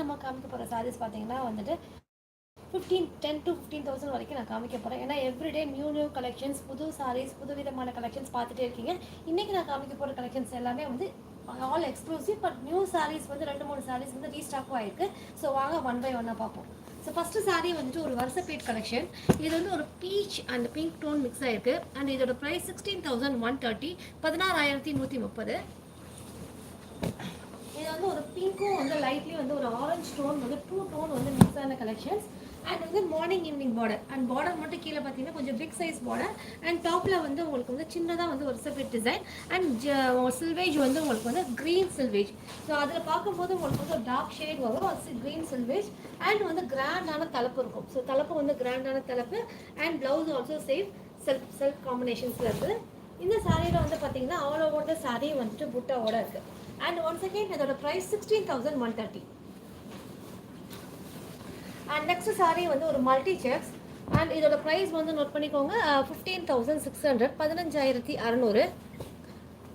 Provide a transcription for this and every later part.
நம்ம காமிக்க போகிற சாரீஸ் பார்த்தீங்கன்னா வந்துட்டு fifteen ten to fifteen thousand வரைக்கும் நான் காமிக்க போகிறேன் ஏன்னா எவ்ரிடே நியூ நியூ கலெக்ஷன்ஸ் புது சாரீஸ் புது விதமான கலெக்ஷன்ஸ் பார்த்துட்டே இருக்கீங்க. இன்றைக்கி நான் காமிக்க போகிற கலெக்ஷன்ஸ் எல்லாமே வந்து all exclusive but new sarees வந்து ரெண்டு மூணு சாரீஸ் வந்து ரீஸ்டாக்கும் ஆயிருக்கு. ஸோ வாங்க ஒன் பை ஒன்னாக பார்ப்போம். ஸோ ஃபஸ்ட்டு சாரீ வந்துட்டு ஒரு வருஷ பேட் கலெக்ஷன் இது வந்து ஒரு peach and pink tone mix ஆயிருக்கு. அண்ட் இதோட price sixteen thousand one thirty பதினாறாயிரத்தி நூற்றி முப்பது. வந்து ஒரு பிங்க்கும் வந்து லைட்லி வந்து ஒரு ஆரஞ்சு டோன் வந்து டூ டோன் வந்து மிக்ஸ் ஆன கலெக்ஷன்ஸ் அண்ட் வந்து morning evening border and border மட்டும் கீழே பார்த்தீங்கன்னா கொஞ்சம் பிக் சைஸ் பார்டர் அண்ட் டாப்பில் வந்து உங்களுக்கு வந்து சின்னதாக வந்து ஒரு செப்பரேட் டிசைன் அண்ட் சில்வேஜ் வந்து உங்களுக்கு வந்து க்ரீன் சில்வேஜ் ஸோ அதில் பார்க்கும்போது உங்களுக்கு வந்து டார்க் ஷேட் வரும். அது க்ரீன் சில்வேஜ் அண்ட் வந்து கிராண்டான தலைப்பு இருக்கும். ஸோ தலைப்பு வந்து கிராண்டான தலைப்பு. And blouse also safe self self காம்பினேஷன்ஸில் இருக்குது இந்த சாரியில் வந்து பார்த்தீங்கன்னா ஆல் ஓவர் த சாரி வந்துட்டு புட்டாவோட இருக்குது அண்ட் ஒன்ஸ் அகேன் இதோட price sixteen thousand one thirty and next saree வந்து ஒரு மல்டி செக்ஸ் அண்ட் இதோட ப்ரைஸ் வந்து நோட் பண்ணிக்கோங்க ஃபிஃப்டீன் தௌசண்ட் சிக்ஸ் ஹண்ட்ரட் பதினஞ்சாயிரத்தி அறநூறு.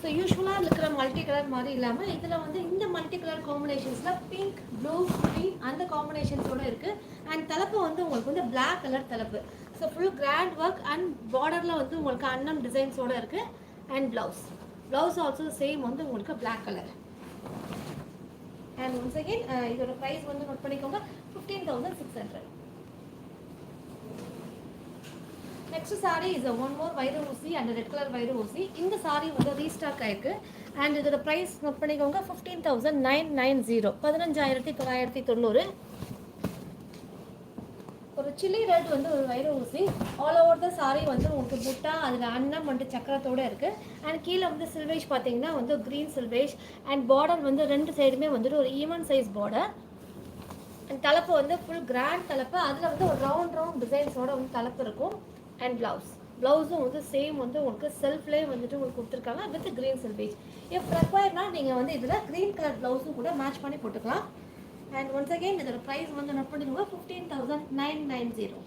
ஸோ யூஸ்வலாக இருக்கிற மல்டி கலர் மாதிரி இல்லாமல் இதில் வந்து இந்த மல்டி கலர் காம்பினேஷன்ஸில் பிங்க் ப்ளூ க்ரீன் அந்த காம்பினேஷன்ஸோட இருக்குது அண்ட் தலைப்பு வந்து உங்களுக்கு வந்து பிளாக் கலர் தலைப்பு. So full grand work and பார்டரில் வந்து உங்களுக்கு அன்னம் டிசைன்ஸோட இருக்குது and blouse blouse also same வந்து உங்களுக்கு black colour and once again இதோட ப்ரைஸ் வந்து நோட் பண்ணிக்கோங்க. Fifteen thousand six hundred next saree is one more வைர ஊசி அண்ட் ரெட் கலர் வைர ஊசி இந்த சாரி வந்து ரீஸ்டாக் ஆயிருக்கு. அண்ட் இதோட ப்ரைஸ் நோட் பண்ணிக்கோங்க. Fifteen thousand nine nine zero பதினஞ்சாயிரத்தி தொள்ளாயிரத்தி தொண்ணூறு. சில்லி ரெட் வந்து ஒரு வயிறு ஊசி. ஆல் ஓவர் த சாரி வந்து உங்களுக்கு புட்டா அதில் அன்னம் வந்து சக்கரத்தோடு இருக்குது அண்ட் கீழே வந்து சில்வேஜ் பார்த்தீங்கன்னா வந்து க்ரீன் சில்வேஜ் அண்ட் பார்டர் வந்து ரெண்டு சைடுமே வந்துட்டு ஒரு ஈவன் சைஸ் பார்டர் அண்ட் தலைப்பு வந்து ஃபுல் கிராண்ட் தலைப்பு. அதில் வந்து ஒரு ரவுண்ட் ரவுண்ட் டிசைன்ஸோட வந்து தலைப்பு இருக்கும். அண்ட் ப்ளவுஸ் ப்ளவுஸும் வந்து சேம் வந்து உங்களுக்கு செல்ஃப்லேயே வந்துட்டு உங்களுக்கு கொடுத்துருக்காங்க வித் க்ரீன் சில்வேஜ் இஃப் ரெக்வயர்னால் நீங்கள் வந்து இதில் க்ரீன் கலர் ப்ளவுஸும் கூட மேட்ச் பண்ணி போட்டுக்கலாம். அண்ட் ஒன்ஸ் அகெயின் இதோட ப்ரைஸ் வந்து நோட் பண்ணிக்கோங்க fifteen thousand nine nine zero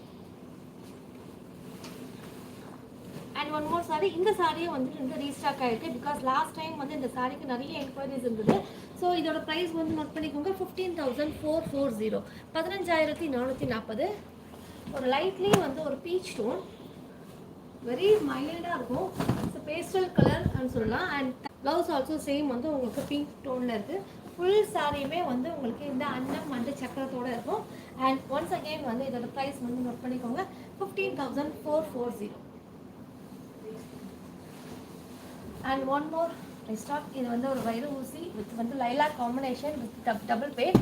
and one more saree இந்த சாரியும் வந்துட்டு வந்து ரீஸ்டாக் ஆகிருக்கு பிகாஸ் லாஸ்ட் டைம் வந்து இந்த சாரிக்கு நிறைய என்கொயரிஸ் இருந்தது. ஸோ இதோட ப்ரைஸ் வந்து நோட் பண்ணிக்கோங்க fifteen thousand four four zero பதினஞ்சாயிரத்தி நானூற்றி நாற்பது. ஒரு லைட்லி வந்து ஒரு பீச் டோன் வெரி மைல்டாக இருக்கும். ஸோ பேஸ்டல் கலர் அப்படின்னு சொல்லலாம். அண்ட் ப்ளவுஸ் ஆல்சோ சேம் வந்து உங்களுக்கு பிங்க் டோனில் இருக்குது ஃபுல் சாரியுமே வந்து உங்களுக்கு இந்த அன்னம் வந்து சக்கரத்தோடு இருக்கும். அண்ட் ஒன்ஸ் அகெயின் வந்து இதோட ப்ரைஸ் வந்து நோட் பண்ணிக்கோங்க. Fifteen thousand four four zero and one more stock இது வந்து ஒரு வைர ஊசி வித் வந்து லைலா காம்பினேஷன் வித் டபுள் பேட்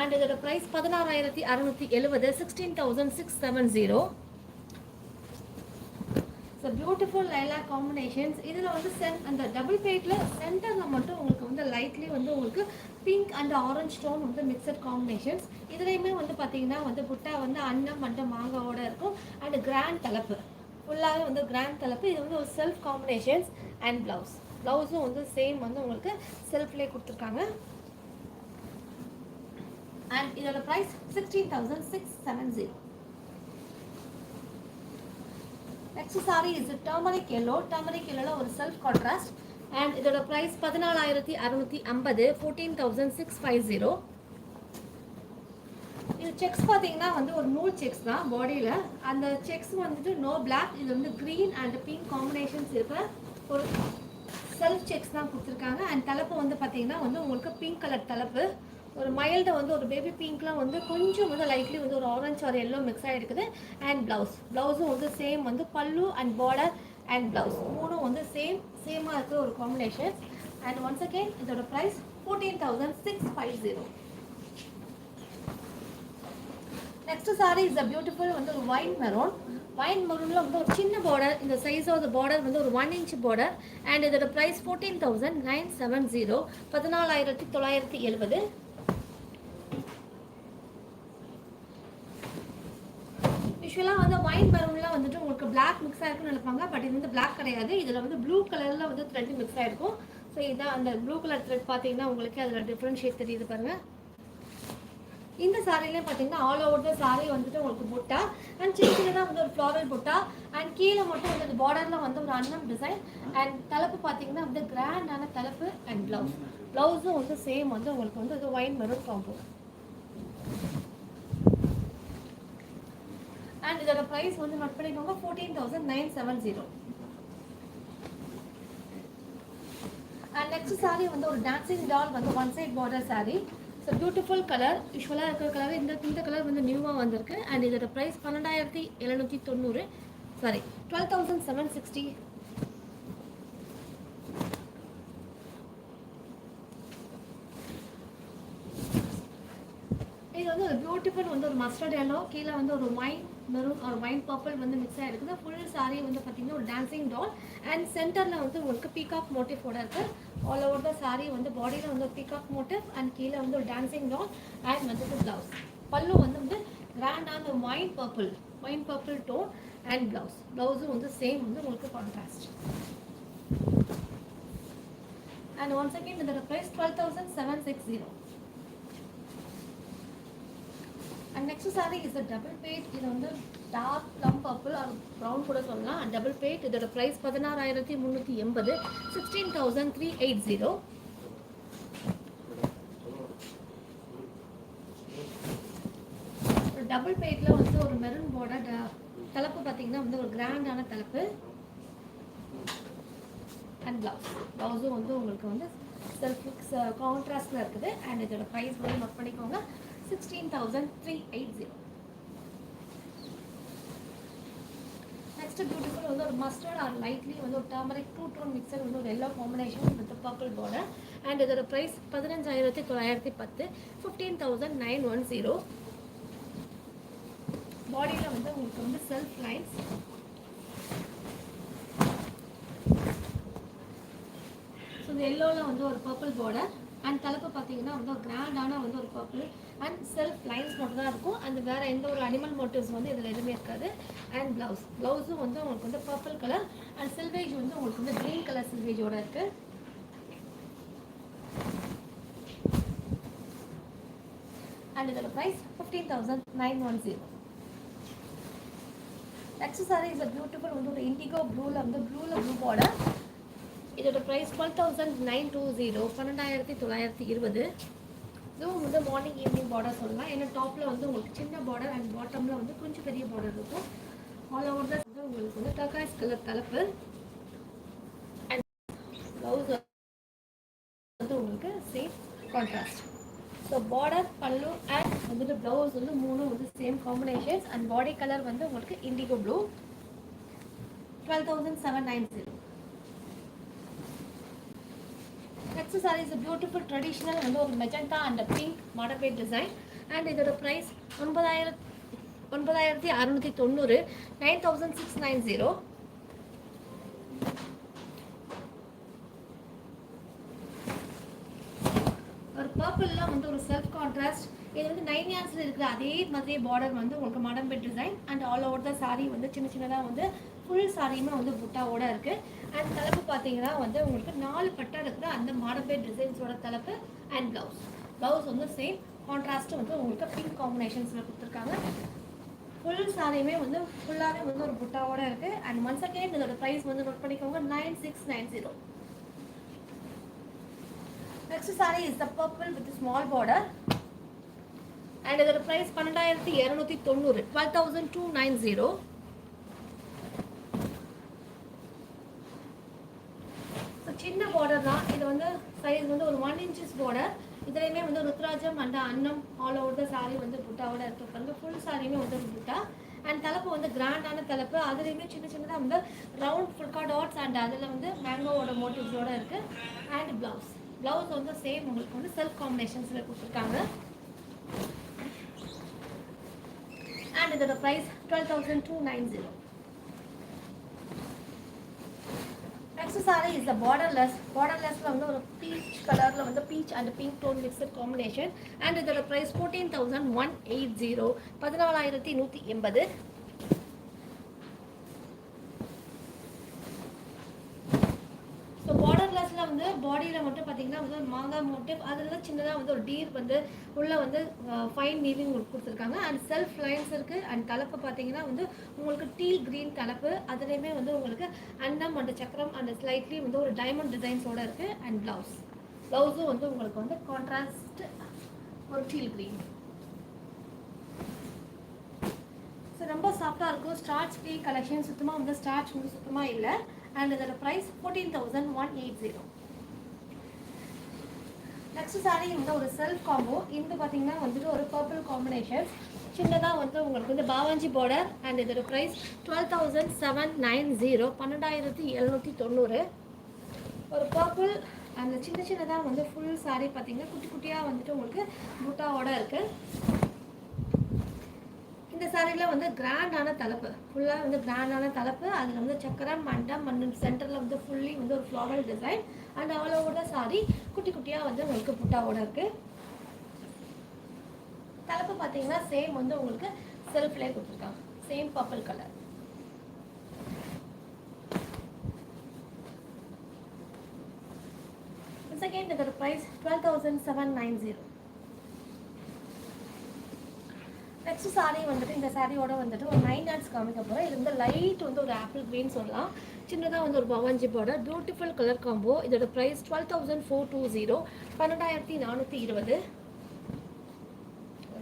அண்ட் இதோட ப்ரைஸ் பதினாறாயிரத்தி அறுநூற்றி எழுபது sixteen thousand six seven zero so beautiful Laila combinations இதில் வந்து சென் அந்த டபுள் பேட்டில் சென்டரில் மட்டும் உங்களுக்கு வந்து லைட்லி வந்து உங்களுக்கு பிங்க் அண்ட் ஆரஞ்ச் ஸ்டோன் வந்து மிக்சட் காம்பினேஷன்ஸ் இதுலேயுமே வந்து பார்த்தீங்கன்னா வந்து புட்டா வந்து அன்னம் மற்றும் மாங்காவோட இருக்கும். அண்ட் கிராண்ட் தலைப்பு ஃபுல்லாகவே வந்து கிராண்ட் தலைப்பு இது வந்து ஒரு செல்ஃப் காம்பினேஷன்ஸ் அண்ட் ப்ளவுஸ் ப்ளவுஸும் வந்து சேம் வந்து உங்களுக்கு செல்ஃப்லேயே கொடுத்துருக்காங்க. அண்ட் இதோட price sixteen thousand six seven zero next saree is turmeric yellow turmeric எல்லோவில் ஒரு செல்ஃப் கான்ட்ராஸ்ட் அண்ட் இதோட ப்ரைஸ் பதினாலாயிரத்தி அறுநூத்தி ஐம்பது fourteen thousand six five zero இது செக்ஸ் பார்த்தீங்கன்னா வந்து ஒரு நூல் செக்ஸ் தான் பாடியில் அந்த செக்ஸ் வந்துட்டு நோ பிளாக் இது வந்து க்ரீன் அண்ட் பிங்க் காம்பினேஷன்ஸ் இருக்கிற ஒரு செல்ஃப் செக்ஸ் தான் கொடுத்துருக்காங்க. அண்ட் தலைப்பு வந்து பார்த்தீங்கன்னா வந்து உங்களுக்கு பிங்க் கலர் தலைப்பு. ஒரு மைல்டு வந்து ஒரு பேபி பிங்க்லாம் வந்து கொஞ்சம் வந்து லைட்லி வந்து ஒரு ஆரஞ்ச் ஒரு எல்லோ மிக்ஸ் ஆகிருக்குது அண்ட் ப்ளவுஸ் ப்ளவுஸும் வந்து சேம் வந்து பல்லு அண்ட் பார்டர் அண்ட் ப்ளவுஸ் மூணும் வந்து சேம் சேமாக இருக்கிற ஒரு காம்பினேஷன் அண்ட் ஒன்ஸ் அகேன் இதோட price fourteen thousand six five zero next saree is a beautiful வந்து ஒரு ஒயின் மெரோன் ஒயின் மெரூனில் வந்து ஒரு சின்ன பார்டர் இந்த சைஸ் ஆஃப் பார்டர் வந்து ஒரு ஒன் இன்ச் பார்டர் அண்ட் இதோட price fourteen thousand nine seven zero பதினாலாயிரத்தி தொள்ளாயிரத்தி எழுபது. யூஸ்வலாக வந்து ஒயின் மெரூன்லாம் வந்துட்டு உங்களுக்கு பிளாக் மிக்ஸ் ஆயிருக்குன்னு நினைப்பாங்க. பட் இது வந்து பிளாக் கிடையாது. இதில் வந்து ப்ளூ கலரில் வந்து த்ரெட் மிக்ஸ் ஆயிருக்கும் ஸோ இதான் அந்த ப்ளூ கலர் த்ரெட் பார்த்தீங்கன்னா உங்களுக்கு அதில் டிஃப்ரென்ஷியேட் தெரியுது பாருங்கள் இந்த சாரிலையும் பார்த்தீங்கன்னா ஆல் ஓவர் த சாரி வந்துட்டு உங்களுக்கு புட்டா அண்ட் சின்ன சின்னதாக வந்து ஒரு ஃப்ளாரல் புட்டா அண்ட் கீழே மட்டும் வந்து அந்த பார்டரில் வந்து ஒரு அன்னம் டிசைன் அண்ட் தலைப்பு பார்த்தீங்கன்னா வந்து கிராண்டான தலைப்பு அண்ட் ப்ளவுஸ் ப்ளவுஸும் வந்து சேம் வந்து உங்களுக்கு வந்து ஒயின் மெரூன் காம்போ அண்ட் இதோட ப்ரைஸ் வந்து நோட் பண்ணிக்கோங்க fourteen thousand nine seven zero and next saree வந்து ஒரு டான்சிங் டால் வந்து one side border saree. So beautiful colour யூஸ்வலாக இருக்கிற கலர் இந்த இந்த கலர் வந்து நியூவாக வந்திருக்கு. அண்ட் இதோட ப்ரைஸ் பன்னெண்டாயிரத்தி எழுநூற்றி தொண்ணூறு. Sorry twelve thousand seven sixty இது வந்து ஒரு பியூட்டிஃபுல் வந்து ஒரு மஸ்டர்ட் எல்லோ கீழே வந்து ஒரு ஒயின் மெரூன் ஒரு ஒயின் பர்பிள் வந்து மிக்ஸ் ஆகிருக்குது ஃபுல் saree வந்து பார்த்தீங்கன்னா ஒரு டான்சிங் டால் அண்ட் சென்டரில் வந்து உங்களுக்கு பீகாக் மோட்டிஃபோட இருக்குது ஆல் ஓவர் த saree வந்து பாடியில் வந்து ஒரு பீகாக் மோட்டிவ் அண்ட் கீழே வந்து ஒரு டான்சிங் டால் அண்ட் வந்து ப்ளவுஸ் பல்லு வந்து வந்து கிராண்டான wine purple wine purple tone and blouse ப்ளவுஸும் வந்து சேம் வந்து உங்களுக்கு கான்ட்ராஸ்ட் அண்ட் ஒன்ஸ் அகேன் இந்த price twelve thousand seven six zero and next saree is a double bad இது வந்து dark plum purple or brown கூட சொல்லலாம். டபுள் பேட் இதோட ப்ரைஸ் பதினாறாயிரத்தி முந்நூற்றி எண்பது sixteen thousand three eight zero double battle வந்து ஒரு மெரூன் போர்டர் தலைப்பு பார்த்தீங்கன்னா வந்து ஒரு கிராண்டான தலைப்பு. அண்ட் ப்ளவுஸ் ப்ளவுஸும் வந்து உங்களுக்கு வந்து செல்ஃப் uh, கான்ட்ராஸ்டில் இருக்குது. அண்ட் இதோட ப்ரைஸ் வந்து நோட் பண்ணிக்கோங்க. Sixteen thousand three eight zero next beautiful வந்து ஒரு மஸ்டர்ட் ஆர் லைட்லி வந்து ஒரு டர்மரிக் டூ டோன் மிக்சர் வந்து ஒரு yellow combination with purple border and இதோட ப்ரைஸ் பதினஞ்சாயிரத்தி தொள்ளாயிரத்தி பத்து fifteen thousand nine one zero பாடியில் வந்து உங்களுக்கு வந்து செல்ஃப் லைன்ஸ் ஸோ இந்த எல்லோவில் வந்து ஒரு பர்பிள் பார்டர் அண்ட் தலைப்பு பார்த்தீங்கன்னா வந்து ஒரு கிராண்டான வந்து ஒரு பர்பிள் அண்ட் செல்ஃப் லைன்ஸ் மட்டும் தான் இருக்கும். அந்த வேறு எந்த ஒரு அனிமல் மோட்டிவ்ஸ் வந்து இதில் எதுவுமே இருக்காது. அண்ட் ப்ளவுஸ் ப்ளவுஸும் வந்து உங்களுக்கு வந்து பர்பிள் கலர் அண்ட் சில்வேஜ் வந்து உங்களுக்கு வந்து க்ரீன் கலர் சில்வேஜோட இருக்குது அண்ட் இதோட price fifteen thousand nine one zero next saree is a beautiful வந்து ஒரு இண்டிகோ ப்ளூவில் வந்து ப்ளூவில் ப்ளூ பார்டர் இதோட price twelve thousand nine two zero பன்னெண்டாயிரத்தி தொள்ளாயிரத்தி இருபது. இதுவும் வந்து மார்னிங் ஈவினிங் பார்டர் சொல்லலாம். ஏன்னா டாப்பில் வந்து உங்களுக்கு சின்ன பார்டர் அண்ட் பாட்டமில் வந்து கொஞ்சம் பெரிய பார்டர் இருக்கும். ஆல் ஓவர் தான் வந்து உங்களுக்கு வந்து டர்காய்ஸ் கலர் தலைப்பு. அண்ட் ப்ளவுஸ் வந்து உங்களுக்கு same contrast so border pallu and வந்துட்டு ப்ளவுஸ் வந்து மூணும் வந்து same combinations and body colour வந்து உங்களுக்கு indigo blue twelve thousand seven nine zero next saree is beautiful traditional வந்து ஒரு மெஜந்தா அண்ட் பிங்க் மாடபேட் டிசைன் அண்ட் இதோட ப்ரைஸ் ஒன்பதாயிரம் ஒன்பதாயிரத்தி அறுநூற்றி தொண்ணூறு nine thousand six nine zero ஒரு பர்பிள்லாம் வந்து ஒரு செல்ஃப் கான்ட்ராஸ்ட் இது வந்து நைன் இயர்ஸில் இருக்கிற அதே மாதிரி பார்டர் வந்து உங்களுக்கு மடம்பெட் design and all over the saree வந்து சின்ன சின்னதாக வந்து ஃபுல் சாரியுமே வந்து புட்டாவோட இருக்குது அண்ட் தலைப்பு பார்த்தீங்கன்னா வந்து உங்களுக்கு நாலு பட்டா இருக்கிற அந்த மாடம்பேட் டிசைன்ஸோட தலைப்பு அண்ட் ப்ளவுஸ் ப்ளவுஸ் வந்து சேம் கான்ட்ராஸ்ட் வந்து உங்களுக்கு பிங்க் காம்பினேஷன்ஸில் கொடுத்துருக்காங்க. ஃபுல் சாரியுமே வந்து ஃபுல்லாகவே வந்து ஒரு புட்டாவோட இருக்குது அண்ட் ஒன்ஸ் அகேன் இதோட ப்ரைஸ் வந்து நோட் பண்ணிக்கோங்க nine six nine zero next saree is the purple with small border and இதோட ப்ரைஸ் பன்னெண்டாயிரத்தி இரநூத்தி தொண்ணூறு twelve thousand two nine zero சின்ன பார்டர் தான் இது வந்து இது வந்து ஒரு ஒன் இன்ச்சஸ் பார்டர் இதுலையுமே வந்து ருத்ராஜம் அண்ட் அன்னம் ஆல் ஓவர் த சாரி வந்து புட்டாவோட இருக்கு. பாருங்க ஃபுல் சாரியுமே வந்து புட்டா. அண்ட் தலைப்பு வந்து கிராண்டான தலைப்பு. அதுலேயுமே சின்ன சின்னதாக வந்து ரவுண்ட் ஃபுல்கா டாட்ஸ் அண்ட் அதில் வந்து மேங்கோவோட மோட்டிவ்ஸோட இருக்கு. அண்ட் ப்ளவுஸ் ப்ளவுஸ் வந்து சேம் உங்களுக்கு வந்து செல்ஃப் காம்பினேஷன்ஸில் கொடுத்துருக்காங்க. அண்ட் இதோட price twelve thousand two nine zero next saree is the borderless பார்டர்லெஸ்ல வந்து ஒரு பீச் கலர்ல வந்து peach and pink tone mixed combination and இதோட price fourteen thousand one eight zero பதினாலாயிரத்தி நூற்றி எண்பது ஸோ பார்டர்லெஸில் வந்து பாடியில் மட்டும் பார்த்தீங்கன்னா வந்து ஒரு மாங்காய் மோட்டிவ் அதில் தான் சின்னதாக வந்து ஒரு டீர் வந்து உள்ளே வந்து ஃபைன் நீலிங் கொடுத்துருக்காங்க. அண்ட் செல்ஃப் லைன்ஸ் இருக்குது அண்ட் தலைப்பு பார்த்தீங்கன்னா வந்து உங்களுக்கு டீ க்ரீன் தலைப்பு அதுலேயுமே வந்து உங்களுக்கு அண்டம் அண்ட் சக்கரம் அண்ட் ஸ்லைட்லி வந்து ஒரு டைமண்ட் டிசைன்ஸோட இருக்குது அண்ட் ப்ளவுஸ் ப்ளவுஸும் வந்து உங்களுக்கு வந்து கான்ட்ராஸ்ட் ஒரு டீல் க்ரீன் ஸோ ரொம்ப சாஃப்டாக இருக்கும். ஸ்டார்ச் ஃப்ரீ கலெக்ஷன் சுத்தமாக வந்து ஸ்டார்ச் வந்து சுத்தமாக இல்லை. அண்ட் இதோட price fourteen thousand one eight zero next saree வந்து ஒரு செல்ஃப் காம்போ இந்த பார்த்தீங்கன்னா வந்துட்டு ஒரு பர்பிள் காம்பினேஷன் சின்னதாக வந்து உங்களுக்கு வந்து பாவாஞ்சி பார்டர் அண்ட் இதோட price twelve thousand seven nine zero பன்னெண்டாயிரத்தி எழுநூற்றி தொண்ணூறு. ஒரு பர்பிள் அந்த சின்ன சின்னதாக வந்து ஃபுல் saree பார்த்தீங்கன்னா குட்டி குட்டியாக வந்துட்டு உங்களுக்கு பூட்டாவோட இருக்குது இந்த சாரியில் வந்து கிராண்டான தலைப்பு. ஃபுல்லாக வந்து கிராண்டான தலைப்பு. அதில் வந்து சக்கரம் மண்டம் மண் சென்டரில் வந்து ஃபுல்லி வந்து ஒரு floral design and all over the sari குட்டி குட்டியாக வந்து உங்களுக்கு புட்டாவோட இருக்குது தலைப்பு பார்த்தீங்கன்னா சேம் வந்து உங்களுக்கு செல்ஃப்லேயே கொடுத்துருக்காங்க. சேம் பர்பிள் கலர் செகண்ட் இதோட price twelve thousand seven nine zero next sari வந்துட்டு இந்த சாரியோட வந்துட்டு ஒரு நைன் ஹேண்ட்ஸ் காமிக்க போகிறோம் இது வந்து லைட் வந்து ஒரு ஆப்பிள் க்ரீன் சொல்லலாம். சின்னதாக வந்து ஒரு பவாஞ்சி பார்டர் பியூட்டிஃபுல் கலர் காம்போ இதோட price twelve thousand four two zero பன்னெண்டாயிரத்தி நானூற்றி இருபது.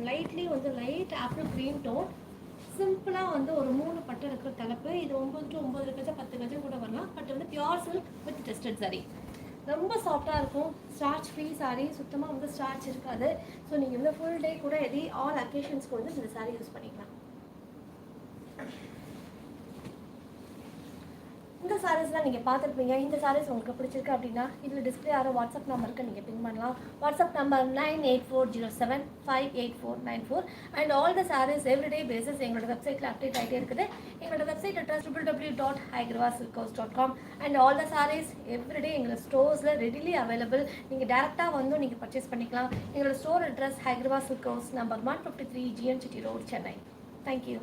லைட்லி வந்து லைட் ஆப்பிள் க்ரீன் டோன் சிம்பிளாக வந்து ஒரு மூணு பட்டு இருக்கிற தலைப்பு. இது ஒம்பது டு ஒம்பது கஜம் பத்து கஜம் கூட வரலாம். பட் வந்து pure silk with tested sari ரொம்ப சாஃப்டாக இருக்கும். ஸ்டார்ச் ஃப்ரீ saree சுத்தமாக வந்து ஸ்டார்ச் இருக்காது. ஸோ நீங்கள் வந்து ஃபுல் டே கூட எதி ஆல் அக்கேஷன்ஸ்க்கு வந்து இந்த சாரீ யூஸ் பண்ணிக்கலாம். சாரீஸ்லாம் நீங்கள் பார்த்துருப்பீங்க. இந்த சாரீஸ் உங்களுக்கு பிடிச்சிருக்கு அப்படின்னா இதில் டிஸ்பிளே ஆகிற வாட்ஸ்அப் நம்பருக்கு நீங்கள் பின் பண்ணலாம். WhatsApp number nine eight four zero seven five eight four nine four and all the sarees everyday basis எங்களோட வெப்சைட்டில் அப்டேட் ஆகிட்டே இருக்குது. எங்களோட website address triple W dot Hygrava சில்கோஸ் dot com and all the sarees everyday எங்களோட ஸ்டோர்ஸில் readily available நீங்கள் டேரெக்டாக வந்து நீங்கள் பர்ச்சேஸ் பண்ணிக்கலாம். எங்களோட store address Hygrava சில்கோஸ் number one fifty three GM city road Chennai thank you